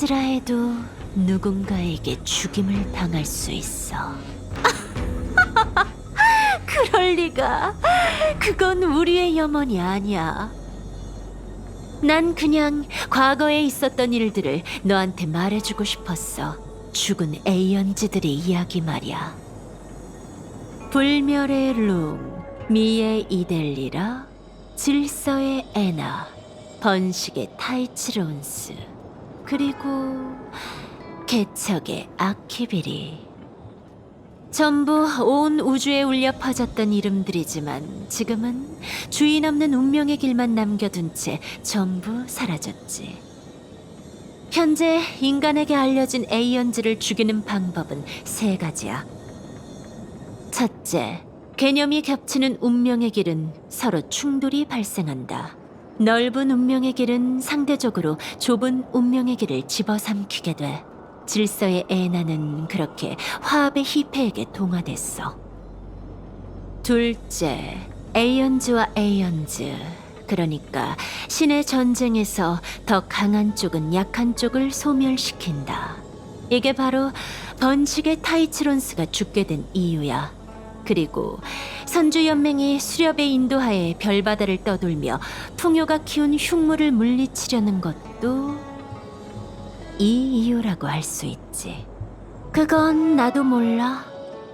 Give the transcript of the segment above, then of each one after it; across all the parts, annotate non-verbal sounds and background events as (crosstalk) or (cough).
에이언즈라 해도 누군가에게 죽임을 당할 수 있어. (laughs) 그럴 리가. 그건 우리의 염원이 아니야. 난 그냥 과거에 있었던 일들을 너한테 말해주고 싶었어. 죽은 에이언즈들의 이야기 말이야. 불멸의 룸, 미의 이델리라, 질서의 에나, 번식의 타이치론스, 그리고 개척의 아키비리. 전부 온 우주에 울려 퍼졌던 이름들이지만 지금은 주인 없는 운명의 길만 남겨둔 채 전부 사라졌지. 현재 인간에게 알려진 에이언즈를 죽이는 방법은 세 가지야. 첫째, 개념이 겹치는 운명의 길은 서로 충돌이 발생한다. 넓은 운명의 길은 상대적으로 좁은 운명의 길을 집어삼키게 돼. 질서의 에나는 그렇게 화합의 히페에게 동화됐어. 둘째, 에이언즈와 에이언즈. 그러니까 신의 전쟁에서 더 강한 쪽은 약한 쪽을 소멸시킨다. 이게 바로 번식의 타이치론스가 죽게 된 이유야. 그리고 선주 연맹이 수렵의 인도하에 별바다를 떠돌며 풍요가 키운 흉물을 물리치려는 것도 이 이유라고 할 수 있지. 그건 나도 몰라.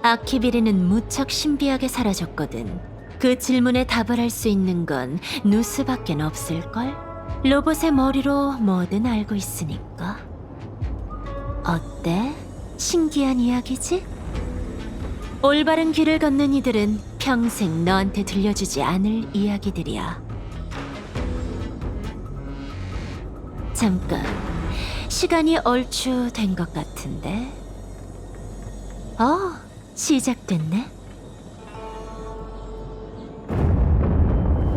아키비리는 무척 신비하게 사라졌거든. 그 질문에 답을 할 수 있는 건 누스밖엔 없을걸? 로봇의 머리로 뭐든 알고 있으니까. 어때? 신기한 이야기지? 올바른 길을 걷는 이들은 평생 너한테 들려주지 않을 이야기들이야. 잠깐, 시간이 얼추 된 것 같은데. 어, 시작됐네.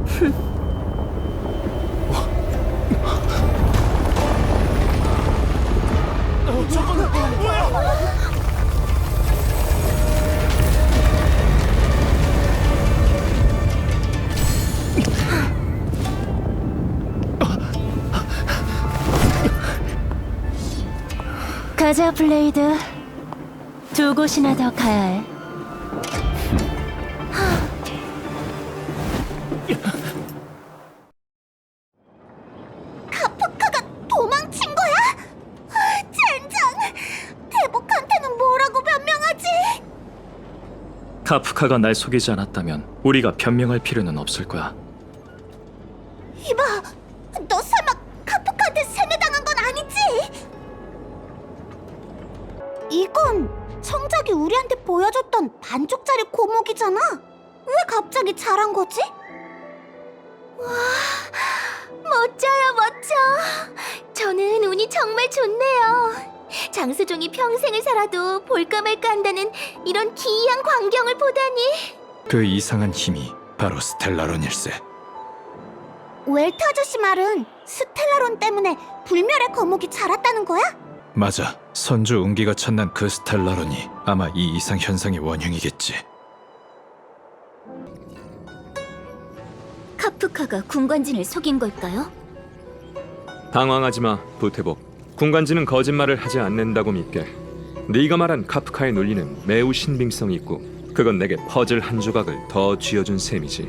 (laughs) 가자, 블레이드. 두 곳이나 더 가야 해. 카프카가 도망친 거야? 아, 젠장! 대복한테는 뭐라고 변명하지? 카프카가 날 속이지 않았다면 우리가 변명할 필요는 없을 거야. 이건 청작이 우리한테 보여줬던 반쪽짜리 고목이잖아. 왜 갑자기 잘한 거지? 와, 멋져요, 멋져. 저는 운이 정말 좋네요. 장수종이 평생을 살아도 볼까 말까 한다는 이런 기이한 광경을 보다니. 그 이상한 힘이 바로 스텔라론일세. 웰트 아저씨 말은 스텔라론 때문에 불멸의 거목이 자랐다는 거야? 맞아. 선주 운기가 찬난 그 스텔라론이 아마 이 이상 현상의 원흉이겠지. 카프카가 군관진을 속인 걸까요? 당황하지 마, 부태복. 군관지는 거짓말을 하지 않는다고 믿게. 네가 말한 카프카의 논리는 매우 신빙성이 있고 그건 내게 퍼즐 한 조각을 더 쥐어준 셈이지.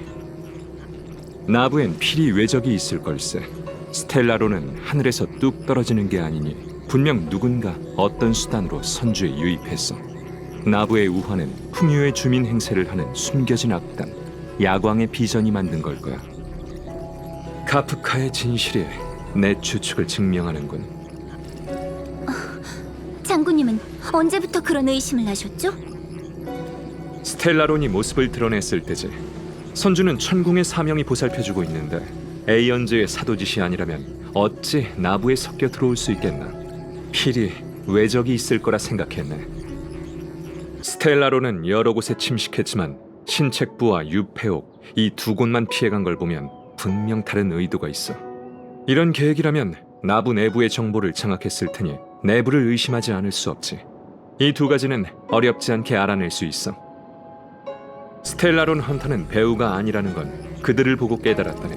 나부엔 필히 외적이 있을 걸세. 스텔라로는 하늘에서 뚝 떨어지는 게 아니니 분명 누군가 어떤 수단으로 선주에 유입했어. 나부의 우화는 풍요의 주민 행세를 하는 숨겨진 악당 야광의 비전이 만든 걸 거야. 카프카의 진실이 내 추측을 증명하는군. 장군님은 언제부터 그런 의심을 하셨죠? 스텔라론이 모습을 드러냈을 때지. 선주는 천궁의 사명이 보살펴주고 있는데 에이언즈의 사도짓이 아니라면 어찌 나부에 섞여 들어올 수 있겠나. 필히 외적이 있을 거라 생각했네. 스텔라론은 여러 곳에 침식했지만 신책부와 유페옥 이 두 곳만 피해간 걸 보면 분명 다른 의도가 있어. 이런 계획이라면 나부 내부의 정보를 장악했을 테니 내부를 의심하지 않을 수 없지. 이 두 가지는 어렵지 않게 알아낼 수 있어. 스텔라론 헌터는 배우가 아니라는 건 그들을 보고 깨달았다네.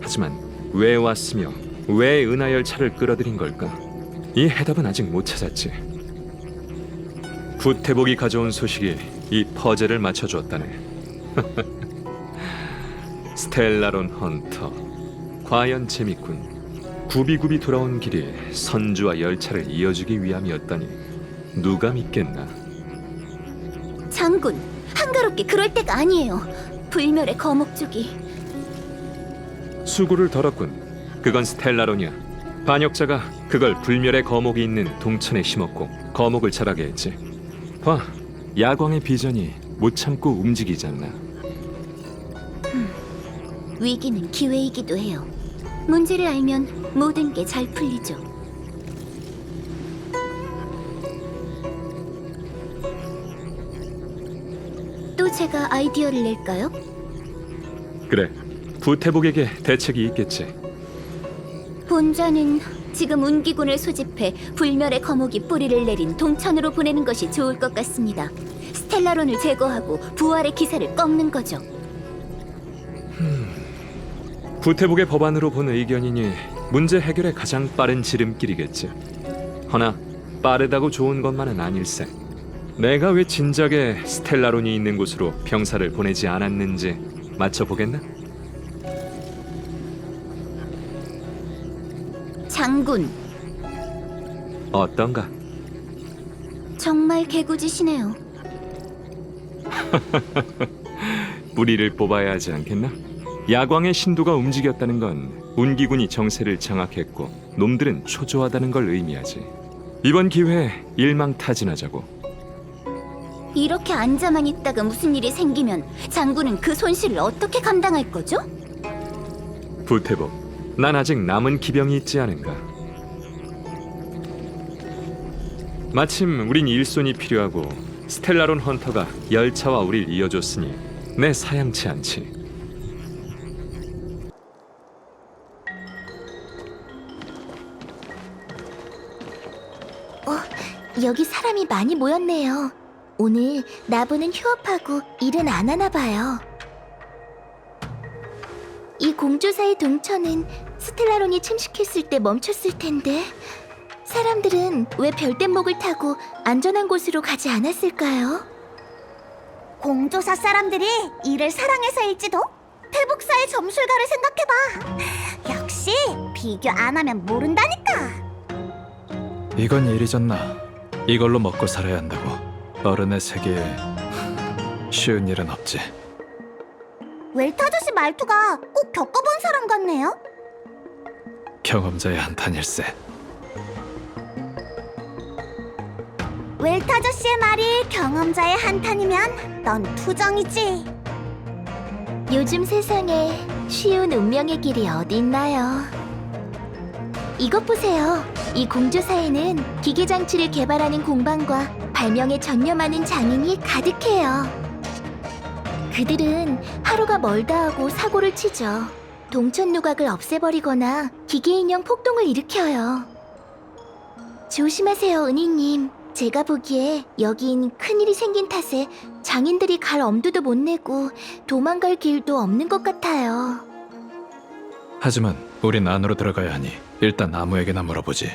하지만 왜 왔으며 왜 은하열차를 끌어들인 걸까? 이 해답은 아직 못 찾았지. 구태복이 가져온 소식이 이 퍼즐을 맞춰주었다네. (laughs) 스텔라론 헌터. 과연 재밌군. 구비구비 돌아온 길이 선주와 열차를 이어주기 위함이었다니 누가 믿겠나? 장군, 한가롭게 그럴 때가 아니에요. 불멸의 거목 쪽이 수고를 덜었군. 그건 스텔라론이야. 반역자가 그걸 불멸의 거목이 있는 동천에 심었고 거목을 자라게 했지. 봐, 야광의 비전이 못 참고 움직이잖아. 위기는 기회이기도 해요. 문제를 알면 모든 게 잘 풀리죠. 또 제가 아이디어를 낼까요? 그래, 구태복에게 대책이 있겠지. 본자는 지금 운기군을 소집해 불멸의 거목이 뿌리를 내린 동천으로 보내는 것이 좋을 것 같습니다. 스텔라론을 제거하고 부활의 기세를 꺾는 거죠. 구태복의 법안으로 본 의견이니 문제 해결의 가장 빠른 지름길이겠지. 허나 빠르다고 좋은 것만은 아닐세. 내가 왜 진작에 스텔라론이 있는 곳으로 병사를 보내지 않았는지 맞춰보겠나? 장군, 어떤가? 정말 개구지시네요. (laughs) 뿌리를 뽑아야 하지 않겠나? 야광의 신도가 움직였다는 건 운기군이 정세를 장악했고 놈들은 초조하다는 걸 의미하지. 이번 기회에 일망타진하자고. 이렇게 앉아만 있다가 무슨 일이 생기면 장군은 그 손실을 어떻게 감당할 거죠? 부태복, 난 아직 남은 기병이 있지 않은가? 마침 우린 일손이 필요하고 스텔라론 헌터가 열차와 우릴 이어줬으니 내 사양치 않지. 여기 사람이 많이 모였네요. 오늘 나부는 휴업하고 일은 안 하나 봐요. 이 공조사의 동천은 스텔라론이 침식했을 때 멈췄을 텐데 사람들은 왜 별대목을 타고 안전한 곳으로 가지 않았을까요? 공조사 사람들이 이를 사랑해서일지도 태북사의 점술가를 생각해봐 역시 비교 안 하면 모른다니까 이건 일이잖나. 이걸로 먹고 살아야 한다고. 어른의 세계에 쉬운 일은 없지. 웰트 아저씨 말투가 꼭 겪어본 사람 같네요 경험자의 한탄일세. 웰트 아저씨의 말이 경험자의 한탄이면 넌 투정이지 요즘 세상에 쉬운 운명의 길이 어디 있나요? 이것 보세요. 이 공조사에는 기계 장치를 개발하는 공방과 발명에 전념하는 장인이 가득해요. 그들은 하루가 멀다 하고 사고를 치죠. 동천 누각을 없애버리거나 기계 인형 폭동을 일으켜요. 조심하세요, 은희님. 제가 보기에 여긴 큰일이 생긴 탓에 장인들이 갈 엄두도 못 내고 도망갈 길도 없는 것 같아요. 하지만 우린 안으로 들어가야 하니 일단 아무에게나 물어보지.